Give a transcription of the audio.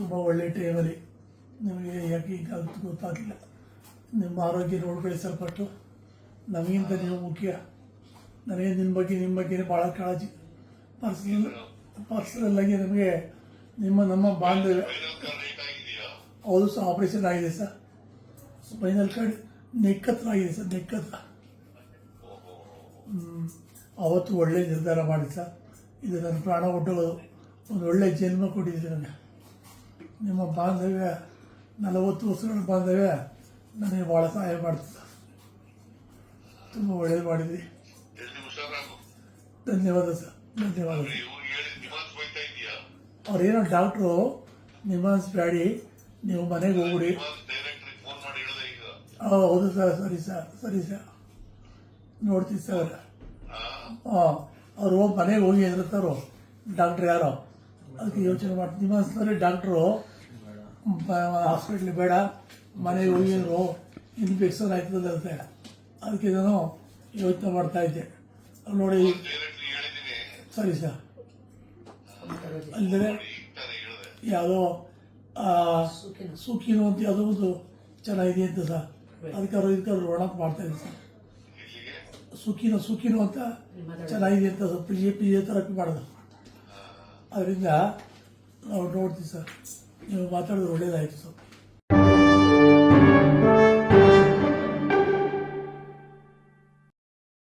ತುಂಬ ಒಳ್ಳೆ ಟೈಮಲ್ಲಿ ನಿಮಗೆ ಯಾಕೆ ಈಗ ಗೊತ್ತಾಗಲಿಲ್ಲ. ನಿಮ್ಮ ಆರೋಗ್ಯ ನೋಡ್ಕೊಳಿಸಲ್ಪಟ್ಟು ನಮಗಿಂತ ನೀವು ಮುಖ್ಯ. ನನಗೆ ನಿಮ್ಮ ಬಗ್ಗೆ ನಿಮ್ಮ ಬಗ್ಗೆ ಭಾಳ ಕಾಳಜಿ. ಪರ್ಸನಲ್ ಪರ್ಸನಲ್ಲಾಗಿ ನಮಗೆ ನಿಮ್ಮ, ನಮ್ಮ ಬಾಂಧವ್ಯ. ಹೌದು ಸರ್ ಆಪರೇಷನ್ ಆಗಿದೆ ಸರ್. ಸ್ಪೈನಲ್ ಕಾರ್ಡ್ ನೆಕ್ಕತ್ರ ಆಗಿದೆ ಸರ್ ನೆಕ್ಕತ್ರ ಅವತ್ತು ಒಳ್ಳೆ ನಿರ್ಧಾರ ಮಾಡಿ ಸರ್. ಇದು ನನ್ನ ಪ್ರಾಣ ಹುಟ್ಟೋದು ಒಂದು ಒಳ್ಳೆ ಜನ್ಮ ಕೊಟ್ಟಿದ್ದೀರಿ ನನಗೆ. ನಿಮ್ಮ ಬಾಂಧವ್ಯ ನಲವತ್ತು ವರ್ಷಗಳ ಬಾಂಧವ್ಯ ನನಗೆ ಭಾಳ ಸಹಾಯ ಮಾಡ್ತದೆ. ತುಂಬ ಒಳ್ಳೇದು ಮಾಡಿದ್ರಿ. ಧನ್ಯವಾದ ಸರ್ ಧನ್ಯವಾದ. ಅವ್ರೇನೋ ಡಾಕ್ಟ್ರು ನಿಮಾನ್ಸ್ ಬ್ಯಾಡಿ ನೀವು ಮನೆಗೆ ಹೋಗ್ಬಿಡಿ. ಹೌದು ಸರ್ ಸರಿ ಸರ್ ಸರಿ ಸರ್. ನೋಡ್ತೀವಿ ಸರ್. ಹಾ. ಅವ್ರು ಹೋಗಿ ಮನೆಗೆ ಹೋಗಿ ಅಂದಿರ್ತಾರೋ ಡಾಕ್ಟ್ರ್ ಯಾರೋ? ಅದಕ್ಕೆ ಯೋಚನೆ ಮಾಡ್ತೀನಿ ನಿಮ್ಮಂದ್ರೆ ಡಾಕ್ಟ್ರು ಹಾಸ್ಪಿಟ್ಲಿಗೆ ಬೇಡ ಮನೆಗೆ ಹೋಗಿದ್ರು ಇನ್ಫೆಕ್ಷನ್ ಆಯ್ತದಲ್ಲ ಅಂತೇಳಿ ಅದಕ್ಕೆ ನಾನು ಯೋಚನೆ ಮಾಡ್ತಾ ಇದ್ದೆ ನೋಡಿ ಸರಿ ಸರ್ ಅಲ್ಲದೆ ಯಾವುದೋ ಸುಖಿನೋ ಅಂತ ಯಾವುದೋ ಒಂದು ಚೆನ್ನಾಗಿದೆ ಅಂತ ಸರ್ ಅದಕ್ಕಾದ್ರು ಇದಕ್ಕಾದ್ರು ಒಣಕ್ಕೆ ಮಾಡ್ತಾ ಇದ್ದೀನಿ ಸರ್ ಸುಖಿನ ಸುಖಿನೋ ಸುಖಿನೋ ಅಂತ ಚೆನ್ನಾಗಿದೆ ಅಂತ sir P G P G therapy ಮಾಡೋದು ಅದರಿಂದ ನಾವು ನೋಡ್ತೀವಿ ಸರ್. ನೀವು ಮಾತಾಡೋದು ಒಳ್ಳೇದಾಯಿತು ಸರ್.